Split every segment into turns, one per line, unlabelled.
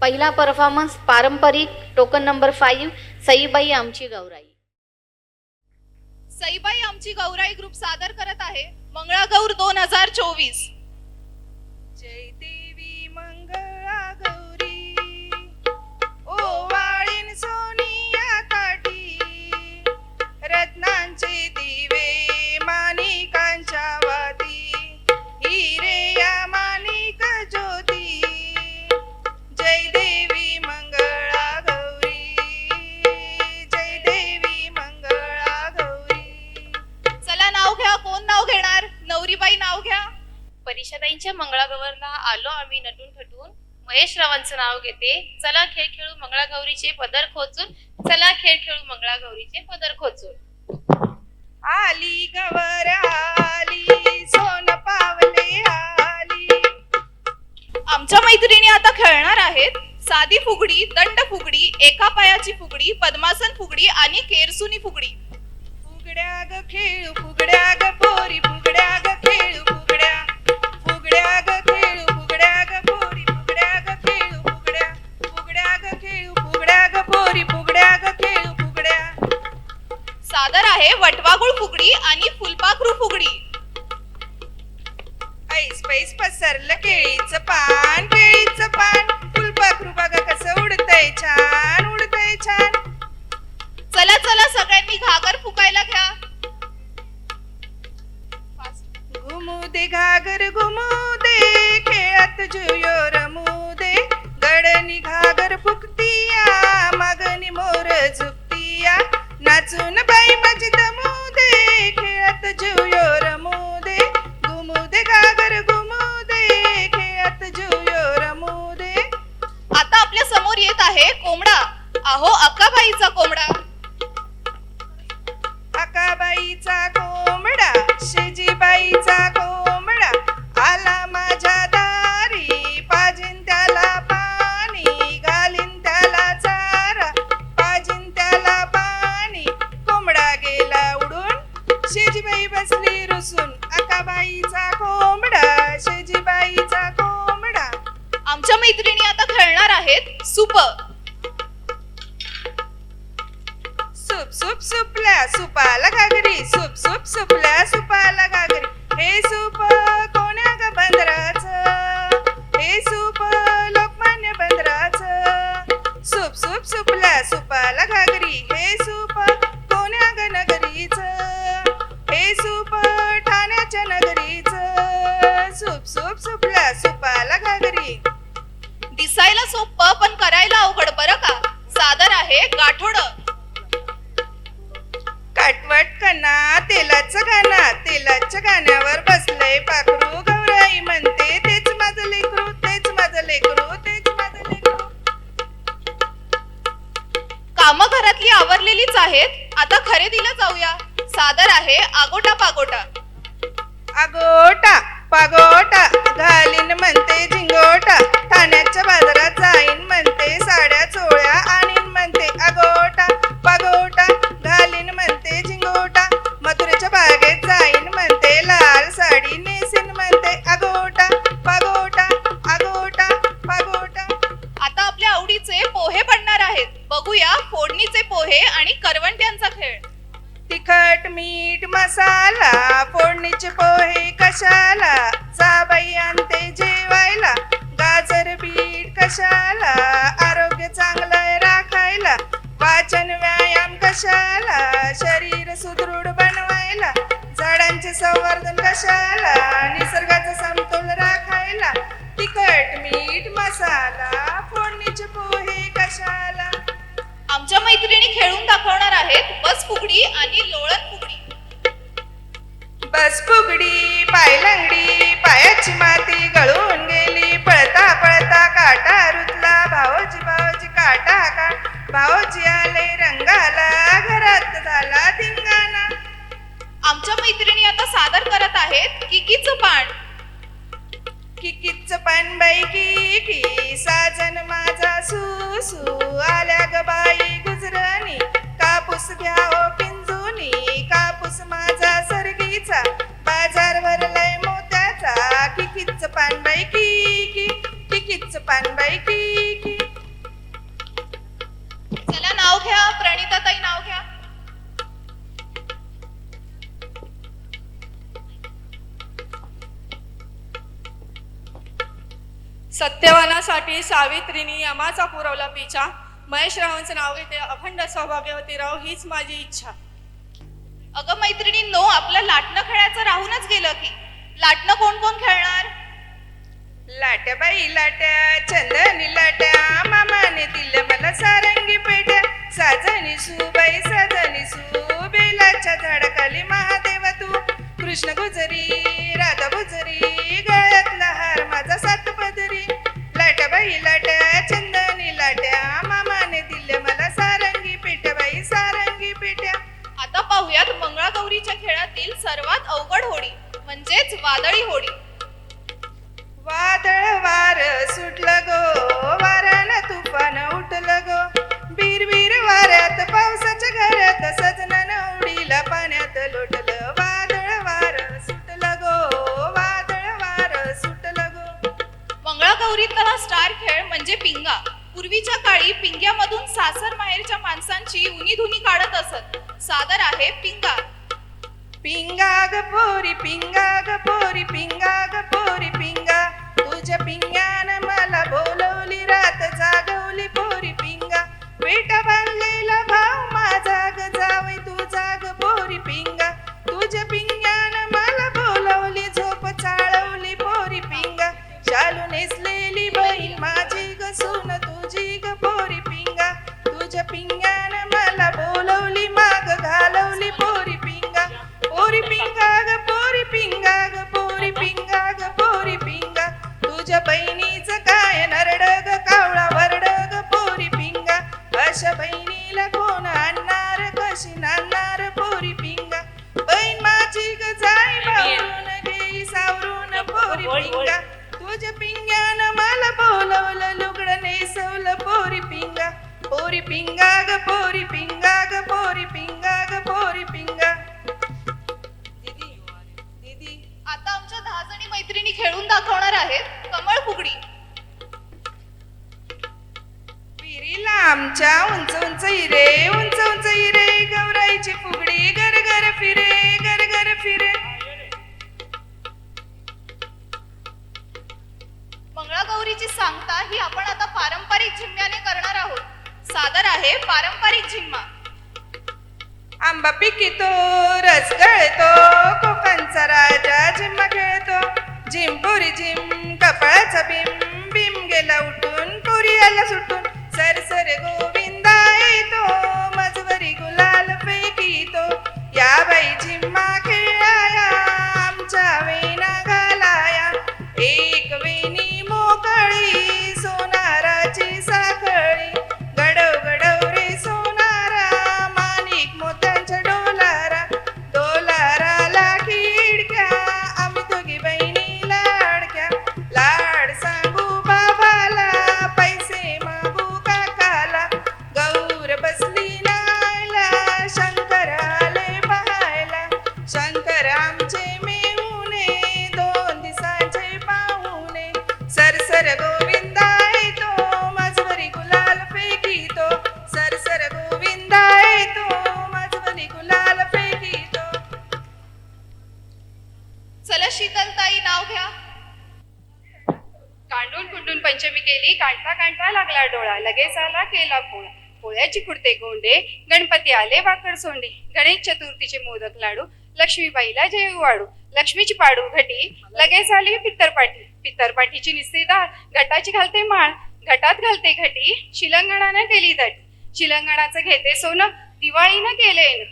पहिला परफॉर्मन्स पारंपरिक token number five Saibai आमची गौराई.
सईबाई आमची गौराई ग्रुप सादर करत आहे मंगळागौर दोन हजार चोवीस.
जय देवी मंगळा गौरी ओवाळीन सोनिया काठी रत्नांचे
थटून महेश रावांचं नाव घेते. चला खेळ खेळू मंगळागौरीचे पदर खोचून चला खेळ खेळू मंगळागौरीचे पदर खोचून.
आली गवर आली सोन पावले आली.
आमच्या मैत्रिणी आता खेळणार आहेत. साधी फुगडी दंड फुगडी एका पायाची फुगडी पद्मासन फुगडी आणि केरसुनी फुगडी.
फुगड्या ग खेळू फुगड्या ग पोरी फुगड्या
आहे वटवागुळ फुगडी आणि फुलपाखरू फुगडी.
ऐस पैस पसरलं केळीचं पान केळीचं पान. फुलपाखरू बघा कसं उडतंय छान उडतंय छान.
चला चला सगळ्यांनी घागर फुकायला घ्या.
घुमू दे घागर घुमू दे खेळात जुयो रमू. नाचून बाई माझी
सूप
सूप सुपल्या सुपाला घागरी हे सूप कोण्या ग बंदराच? हे सूप लोकमान्य बंदराच? सूप सूप सुपल्या सुपाला घागरी हे सूप कोण्या ग नगरीच? हे सूप ठाण्याच्या नगरीच? सूप सूप सुपल्या सुपाला घागरी
दिसायला सोपं पण करायला अवघड बरं का? सादर आहे गाठोडं.
काटवट कना तेलाचं गाणा तेलाच्या गाण्यावर बसलंय पाखरू. गौराई म्हणते तेच माझं लेकरू तेच माझं लेकरू तेच माझं लेकरू.
काम घरातली आवरलेलीच आहेत. आता खरेदीला जाऊया. सादर आहे आगोटा पागोटा
अगोटा
बघूया फोडणीचे पोहे आणि करवंट्यांचा खेळ.
तिखट मीठ मसाला फोडणीचे पोहे कशाला? जाबाई आणते जेवायला. गाजर बीट कशाला? आरोग्य चांगलं राखायला. वाचन व्यायाम कशाला? शरीर सुदृढ बनवायला. झाडांचे संवर्धन कशाला? निसर्गाचा समतोल राखायला. तिखट मीठ मसाला फोडणीचे पोहे कशाला?
आमच्या मैत्रिणी खेळून दाखवणार आहेत. बस फुगडी आणि लोळण फुगडी.
बस फुगडी पायलंगडी पायाची माती गळून गेली पळता पळता
काढ मोतीचा बाजार भरलाय मोत्याचा. किकीच
पानबाई की किकिच पानबाई की चला नाव घ्या प्रणिता ताई नाव घ्या.
सत्यवानासाठी सावित्रीनी यमाचा पुरवला पिचा महेश रावांचं नाव घेते अखंड सौभाग्यवती राव हीच माझी इच्छा.
अगं मैत्रिणी नो आपलं लाटणं खेळायचं राहूनच गेलं की. लाटणं कोण कोण खेळणार?
लाट्या बाई लाट्या चंदनी लाट्या मामाने दिलं मला सारंगी पेट्या साजनी सुबाई साजनी सू बेलाच्या झाडाखाली महादेवा तू. कृष्ण गुजरी
माणसांची उनी धुनी काढत असत. सादर आहे पिंगा
पिंगा ग पोरी पिंगा ग पोरी पिंगा ग पिंगा. तुझ्या पिंग्यानं मला बोलवलं लुगडं नेसवलं पोरी पिंगा. पोरी पिंगा ग पोरी पिंगा ग पोरी पिंगा ग पोरी पिंगा. दीदी दीदी
आता आमच्या दहा जणी मैत्रिणी खेळून दाखवणार आहेत. कमळ फुगडी.
विहिरीला आमच्या उंच उंच हिरे उंच उंच हिरे गौराईची फुगडी गर गर फिरे.
मंगळागौरीची सांगता ही आपण आता पारंपरिक झिम्म्याने करणार आहोत. सादर आहे पारंपरिक झिम्मा.
आंबा पिकितो.
केली कांठा कांठा लागला डोळा. लगेच आला केला पोळा पोळ्याची कुडते गोंडे गणपती आले वाकड सोंडे. गणेश चतुर्थीचे मोदक लाडू लक्ष्मीबाईला जेव वाडू. लक्ष्मीची पाडू घटी लगेच आली पित्तरपाठी पित्तरपाठीची निस्ते डाळ घटाची घालते माळ. घटात घालते घटी शिलंगणानं केली दट. शिलंगणाचं घेते सोनं दिवाळीनं केले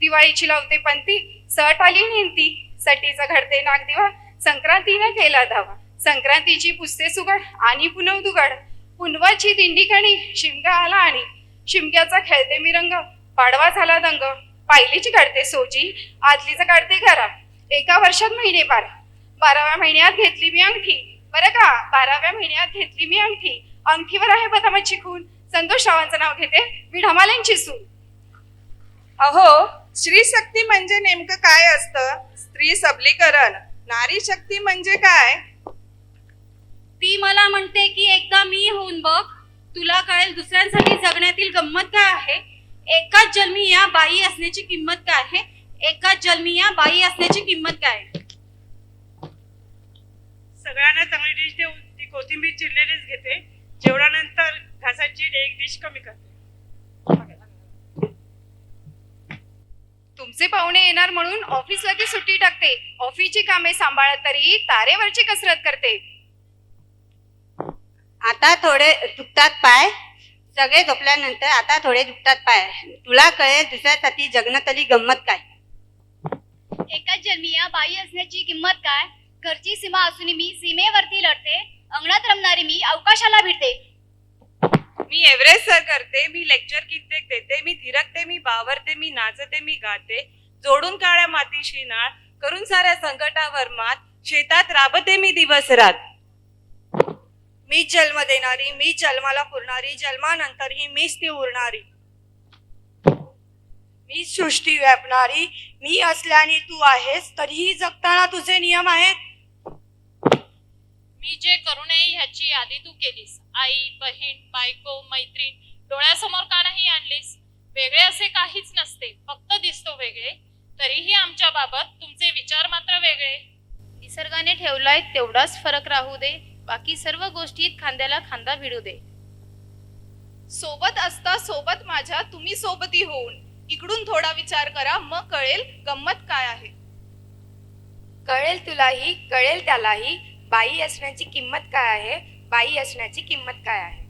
दिवाळीची लावते पंती सट आली नेंती. सटीचं घडते नागदिवा संक्रांतीनं केला धावा. संक्रांतीची पुस्ते सुगड आणि पुनव दुगड. पुनवाची दिंडी कणी शिमगा आला आणि शिमग्याचा खेळते मी रंग पाडवा झाला दंग. पायलीची काढते सोजी आदलीचं काढते घरा. एका वर्षात महिने बारा बाराव्या महिन्यात घेतली मी अंगठी. बरं का? बाराव्या महिन्यात घेतली मी अंगठी. अंगठीवर आहे बदामाची खून. संतोष रावांचं नाव घेते मी ढमालेंची सून.
अहो स्त्री शक्ती म्हणजे नेमकं काय असतं? स्त्री सबलीकरण. नारी शक्ती म्हणजे काय?
ती मला म्हणते की एकदा मी होऊन बघ तुला कळेल दुसऱ्यांसाठी जगण्यातील गंमत काय आहे? एकाच जन्मी या बाई असण्याची किंमत काय आहे? एकाच जन्मी या बाई असण्याची किंमत काय आहे?
सगळ्यांना चांगली डिश देऊन ती
कोथिंबीर चिरलेलीच घेते. जेवणानंतर घासाची एक डिश कमी करते.
तुमचे पाहुणे येणार म्हणून ऑफिसला ती सुट्टी टाकते. ऑफिसची कामे सांभाळत तरी तारेवरची कसरत करते.
आता थोडे दुखतात पाय. सगळे झोपल्यानंतर आता थोडे दुखतात पाय. तुला कळेल दुसऱ्यासाठी जगण्यातली गंमत काय?
एकाच जन्मी या बाई असण्याची किंमत काय? घरची सीमा असून मी सीमेवरती लढते अंगणात रमणारी मी अवकाशाला भिडते.
मी एव्हरेस्ट सर करते मी लेक्चर कित्येक देते मी थिरकते मी बावरते मी नाचते मी गाते. जोडून काळ्या मातीशी नाळ करून साऱ्या संकटावर मात शेतात राबते मी दिवस रात
मी जन्म देणारी मी जन्माला पुरणारी जन्मानंतरही मीच ती उरणारी. मी सृष्टी व्यापणारी मी असल्याने तू आहेस तरीही जगताना तुझे नियम आहेत.
मी जे करू नये ह्याची यादी तू केलीस. आई बहीण बायको मैत्रीण डोळ्यासमोर का नाही आणलीस? वेगळे असे काहीच नसते. फक्त दिसतो वेगळे. तरीही आमच्या बाबत तुमचे विचार मात्र वेगळे.
निसर्गाने ठेवलाय तेवढाच फरक राहू दे. बाकी सर्व गोष्टीत खांद्याला खांदा भिडू दे.
सोबत असता सोबत माझ्या तुम्ही सोबती होऊन. इकडून थोडा विचार करा मग कळेल गंमत काय आहे.
कळेल तुलाही कळेल त्यालाही बाई असण्याची किंमत काय आहे बाई असण्याची किंमत काय आहे.